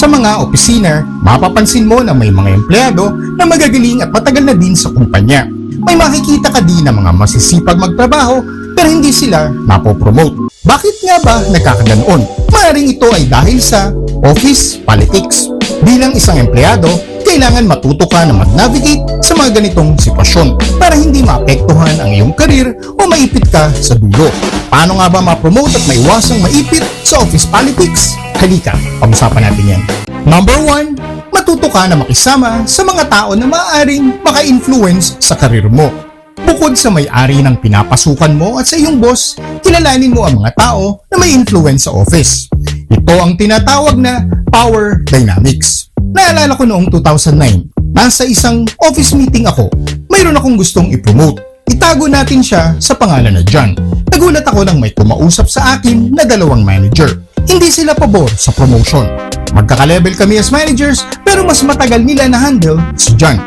Sa mga opisina, mapapansin mo na may mga empleyado na magagaling at matagal na din sa kumpanya. May makikita ka din na mga masisipag magtrabaho pero hindi sila napopromote. Bakit nga ba nagkakaganoon? Maaaring ito ay dahil sa office politics. Bilang isang empleyado, kailangan matuto ka na mag-navigate sa mga ganitong sitwasyon para hindi maapektuhan ang iyong karir o maipit ka sa dulo. Paano nga ba ma-promote at maiwasang maipit sa office politics? Halika, pag-usapan natin yan. Number 1, matuto ka na makisama sa mga tao na maaaring maka-influence sa karir mo. Bukod sa may-ari ng pinapasukan mo at sa iyong boss, kilalanin mo ang mga tao na may influence sa office. Ito ang tinatawag na power dynamics. Naalala ko noong 2009, nasa isang office meeting ako. Mayroon akong gustong i-promote. Itago natin siya sa pangalan na John. Nagulat ako nang may kumausap sa akin na dalawang manager. Hindi sila pabor sa promotion. Magkaka-level kami as managers pero mas matagal nila na handle si John.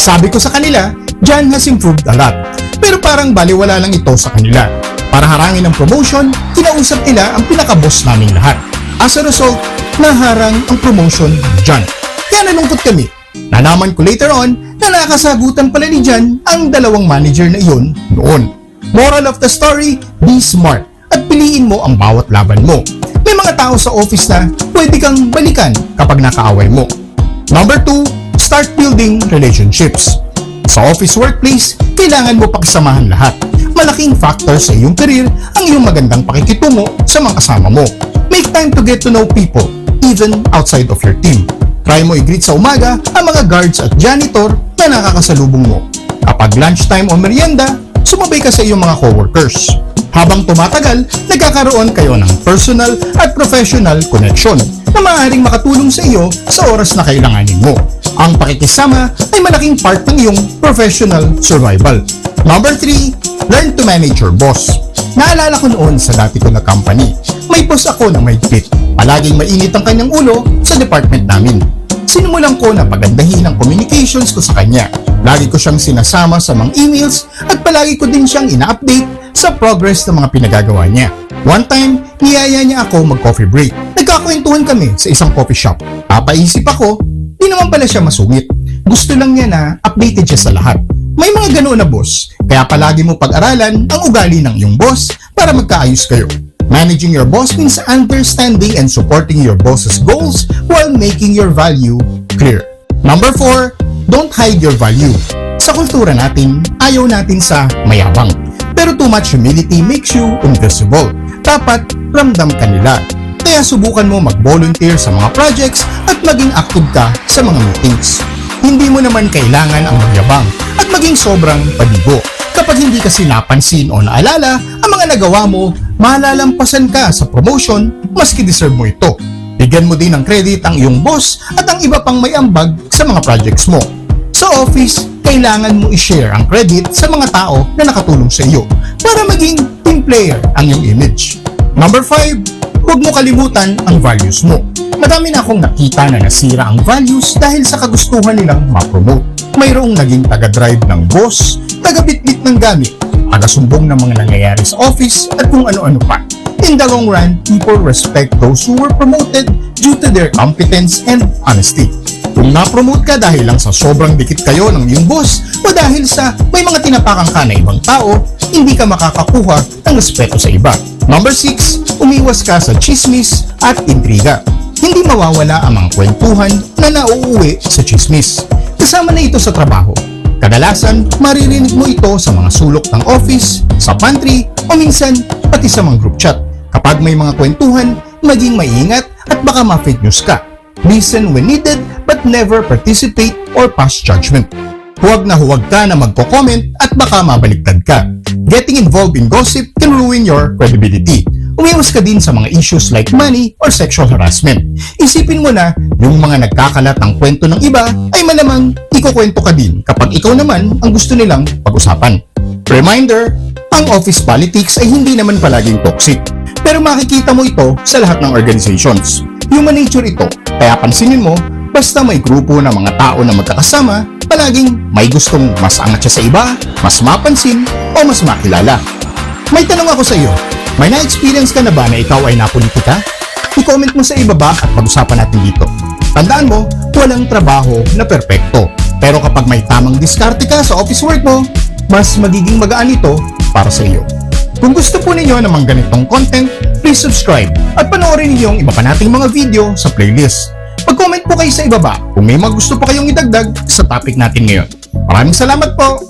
Sabi ko sa kanila, John has improved a lot. Pero parang baliwala lang ito sa kanila. Para harangin ang promotion, kinausap nila ang pinaka-boss naming lahat. As a result, naharang ang promotion ni John. Kaya nalungkot kami. Nalaman ko later on na nakasagutan pala ni John ang dalawang manager na iyon noon. Moral of the story, be smart at piliin mo ang bawat laban mo. May mga tao sa office na pwede kang balikan kapag nakaaway mo. Number 2, start building relationships. Sa office workplace, kailangan mo pakisamahan lahat. Malaking factor sa iyong career ang iyong magandang pakikitungo sa mga kasama mo. Make time to get to know people, even outside of your team. Try mo i-greet sa umaga ang mga guards at janitor na nakakasalubong mo. Kapag lunchtime o merienda, sumabay ka sa iyong mga coworkers. Habang tumatagal, nagkakaroon kayo ng personal at professional connection na maaaring makatulong sa iyo sa oras na kailanganin mo. Ang pakikisama ay malaking part ng iyong professional survival. Number 3, learn to manage your boss. Naalala ko noon sa dati ko na company, may boss ako na may pit. Palaging mainit ang kanyang ulo sa department namin. Sinimulan ko na pagandahin ang communications ko sa kanya. Lagi ko siyang sinasama sa mga emails at palagi ko din siyang ina-update sa progress ng mga pinagagawa niya. One time, niyaya niya ako mag-coffee break. Nagkakwentuhan kami sa isang coffee shop. Papaisip ako, di naman pala siya masungit. Gusto lang niya na updated siya sa lahat. May mga ganoon na boss, kaya palagi mo pag-aralan ang ugali ng iyong boss para magkaayos kayo. Managing your boss means understanding and supporting your boss's goals while making your value clear. Number 4, don't hide your value. Sa kultura natin, ayaw natin sa mayabang. Pero too much humility makes you invisible. Dapat ramdam ka nila. Kaya subukan mo mag-volunteer sa mga projects at maging active ka sa mga meetings. Hindi mo naman kailangan ang magyabang at maging sobrang padibo. Kapag hindi ka sinapansin o naalala ang mga nagawa mo, malalampasan ka sa promotion maski deserve mo ito. Bigyan mo din ng credit ang iyong boss at ang iba pang may ambag sa mga projects mo. Sa office, kailangan mo i-share ang credit sa mga tao na nakatulong sa iyo para maging team player ang iyong image. Number 5, huwag mo kalimutan ang values mo. Madami na akong nakita na nasira ang values dahil sa kagustuhan nilang ma-promote. Mayroong naging taga-drive ng boss, taga-bitbit ng gamit, taga-sumbong ng mga nangyayari sa office at kung ano-ano pa. In the long run, people respect those who were promoted due to their competence and honesty. Kung na-promote ka dahil lang sa sobrang dikit kayo ng iyong boss o dahil sa may mga tinapakan ka na ibang tao, hindi ka makakakuha ng respeto sa iba. Number 6, umiwas ka sa chismis at intriga. Hindi mawawala ang mga kwentuhan na nauuwi sa chismis. Kasama na ito sa trabaho. Kadalasan, maririnig mo ito sa mga sulok ng office, sa pantry, o minsan pati sa mga group chat. Kapag may mga kwentuhan, maging maingat at baka ma-fake news ka. Listen when needed but never participate or pass judgment. Huwag na huwag ka na magko-comment at baka mabaliktad ka. Getting involved in gossip can ruin your credibility. Umiwas ka din sa mga issues like money or sexual harassment. Isipin mo na yung mga nagkakalat ng kwento ng iba ay malamang ikukwento ka din kapag ikaw naman ang gusto nilang pag-usapan. Reminder, ang office politics ay hindi naman palaging toxic. Pero makikita mo ito sa lahat ng organizations. Human nature ito, kaya pansinin mo, basta may grupo ng mga tao na magkakasama, palaging may gustong mas angat siya sa iba, mas mapansin, o mas makilala. May tanong ako sa iyo, may na-experience ka na ba na ikaw ay napolitika? I-comment mo sa ibaba at pag-usapan natin dito. Tandaan mo, walang trabaho na perpekto. Pero kapag may tamang diskarte ka sa office work mo, mas magiging magaan ito para sa iyo. Kung gusto po ninyo ng mga ganitong content, please subscribe at panoorin niyo yung iba pa nating mga video sa playlist. Mag-comment po kayo sa ibaba kung may mga gusto pa kayong idagdag sa topic natin ngayon. Maraming salamat po!